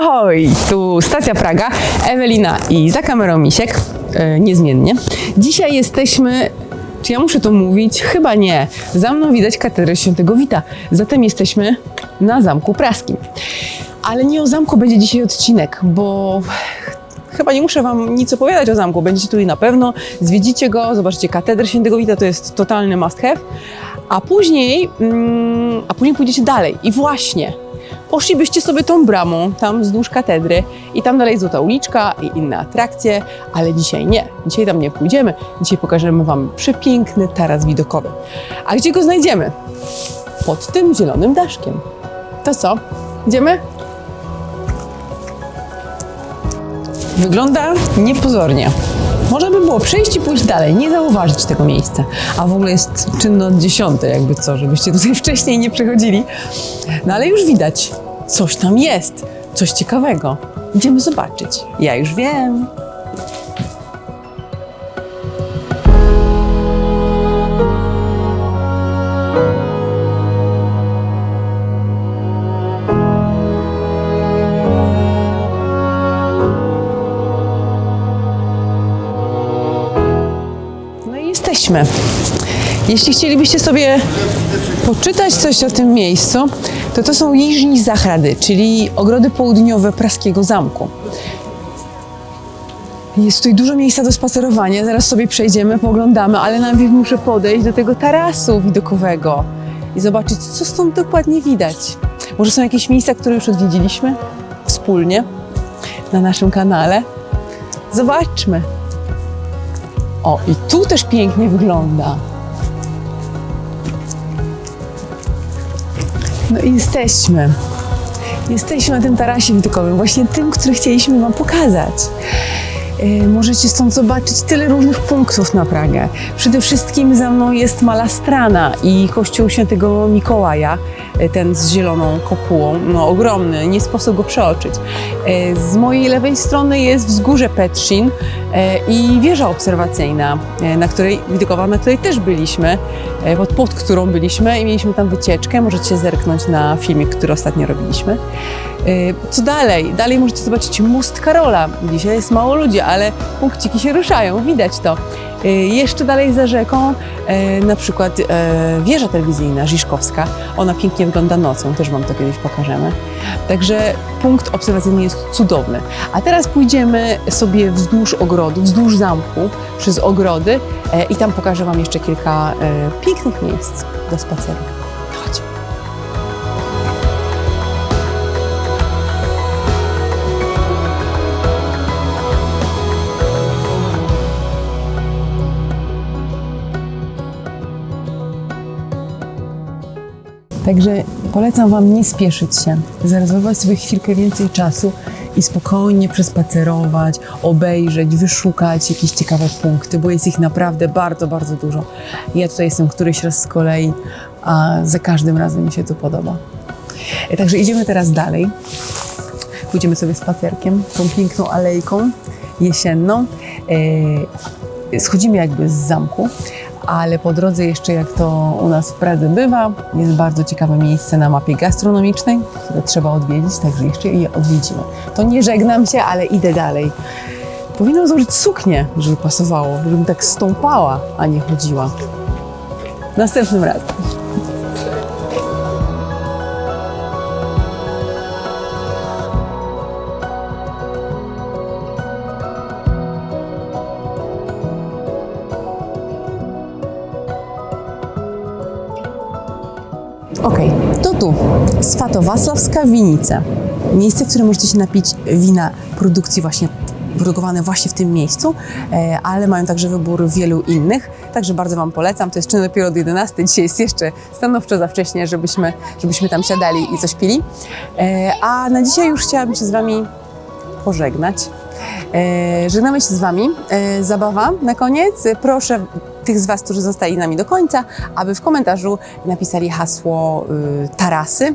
Ahoj! Tu Stacja Praga, Ewelina i za kamerą Misiek, e, niezmiennie. Dzisiaj jesteśmy, czy ja muszę to mówić? Chyba nie. Za mną widać katedrę Świętego Wita, zatem jesteśmy na Zamku Praskim. Ale nie o zamku będzie dzisiaj odcinek, bo chyba nie muszę Wam nic opowiadać o zamku. Będziecie tu i na pewno, zwiedzicie go, zobaczycie katedrę Świętego Wita, to jest totalny must have. A później, mm, a później pójdziecie dalej. I właśnie, poszlibyście sobie tą bramą, tam wzdłuż katedry i tam dalej złota uliczka i inne atrakcje, ale dzisiaj nie. Dzisiaj tam nie pójdziemy. Dzisiaj pokażemy Wam przepiękny taras widokowy. A gdzie go znajdziemy? Pod tym zielonym daszkiem. To co? Idziemy? Wygląda niepozornie. Było przejść i pójść dalej, nie zauważyć tego miejsca. A w ogóle jest czynno od 10, jakby co, żebyście tutaj wcześniej nie przychodzili. No ale już widać, coś tam jest, coś ciekawego. Idziemy zobaczyć. Ja już wiem. Jeśli chcielibyście sobie poczytać coś o tym miejscu, to to są Jiżni Zachrady, czyli ogrody południowe Praskiego Zamku. Jest tutaj dużo miejsca do spacerowania, zaraz sobie przejdziemy, poglądamy, ale najpierw muszę podejść do tego tarasu widokowego i zobaczyć, co stąd dokładnie widać. Może są jakieś miejsca, które już odwiedziliśmy wspólnie na naszym kanale. Zobaczmy. O, i tu też pięknie wygląda. No i jesteśmy. Jesteśmy na tym tarasie widokowym, właśnie tym, który chcieliśmy Wam pokazać. Yy, Możecie stąd zobaczyć tyle różnych punktów na Pragę. Przede wszystkim za mną jest Malastrana i kościół świętego Mikołaja, yy, ten z zieloną kopułą, no ogromny, nie sposób go przeoczyć. Yy, Z mojej lewej strony jest wzgórze Petrzin yy, i wieża obserwacyjna, yy, na której, widokowa, na której też byliśmy, yy, pod, pod którą byliśmy i mieliśmy tam wycieczkę. Możecie zerknąć na filmik, który ostatnio robiliśmy. Co dalej? Dalej możecie zobaczyć Most Karola. Dzisiaj jest mało ludzi, ale punkciki się ruszają, widać to. Yy, Jeszcze dalej za rzeką yy, na przykład yy, wieża telewizyjna Żiszkowska. Ona pięknie wygląda nocą, też Wam to kiedyś pokażemy. Także punkt obserwacyjny jest cudowny. A teraz pójdziemy sobie wzdłuż ogrodu, wzdłuż zamku, przez ogrody i tam pokażę Wam jeszcze kilka pięknych miejsc do spaceru. Także polecam Wam nie spieszyć się, zarezerwować sobie chwilkę więcej czasu i spokojnie przespacerować, obejrzeć, wyszukać jakieś ciekawe punkty, bo jest ich naprawdę bardzo, bardzo dużo. Ja tutaj jestem któryś raz z kolei, a za każdym razem mi się to podoba. E, Także idziemy teraz dalej. Pójdziemy sobie spacerkiem tą piękną alejką jesienną. E, Schodzimy jakby z zamku, ale po drodze jeszcze jak to u nas w Pradze bywa, jest bardzo ciekawe miejsce na mapie gastronomicznej, które trzeba odwiedzić, także jeszcze je odwiedzimy. To nie żegnam się, ale idę dalej. Powinnam założyć suknię, żeby pasowało, żebym tak stąpała, a nie chodziła. Następnym razem. Okej, to tu. Swatowasławska Winica. Miejsce, w którym możecie się napić wina produkcji właśnie produkowane właśnie w tym miejscu, e, ale mają także wybór wielu innych, także bardzo Wam polecam. To jest czynne dopiero od 11, dzisiaj jest jeszcze stanowczo za wcześnie, żebyśmy, żebyśmy tam siadali i coś pili. E, A na dzisiaj już chciałabym się z Wami pożegnać. E, Żegnamy się z Wami. Zabawa na koniec. Proszę tych z Was, którzy zostali nami do końca, aby w komentarzu napisali hasło y, tarasy.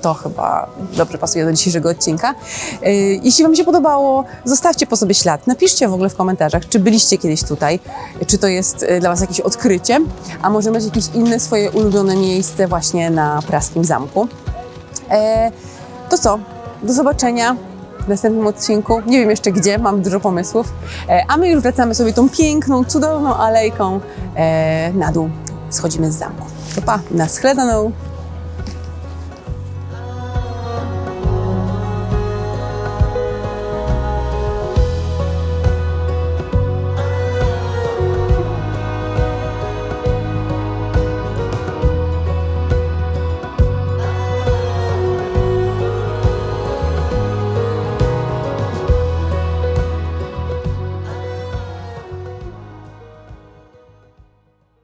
To chyba dobrze pasuje do dzisiejszego odcinka. Y, Jeśli Wam się podobało, zostawcie po sobie ślad. Napiszcie w ogóle w komentarzach, czy byliście kiedyś tutaj, czy to jest y, dla Was jakieś odkrycie, a może macie jakieś inne swoje ulubione miejsce właśnie na Praskim Zamku. E, To co? Do zobaczenia w następnym odcinku. Nie wiem jeszcze gdzie, mam dużo pomysłów. E, a my już wracamy sobie tą piękną, cudowną alejką e, na dół. Schodzimy z zamku. To pa, na schledaną.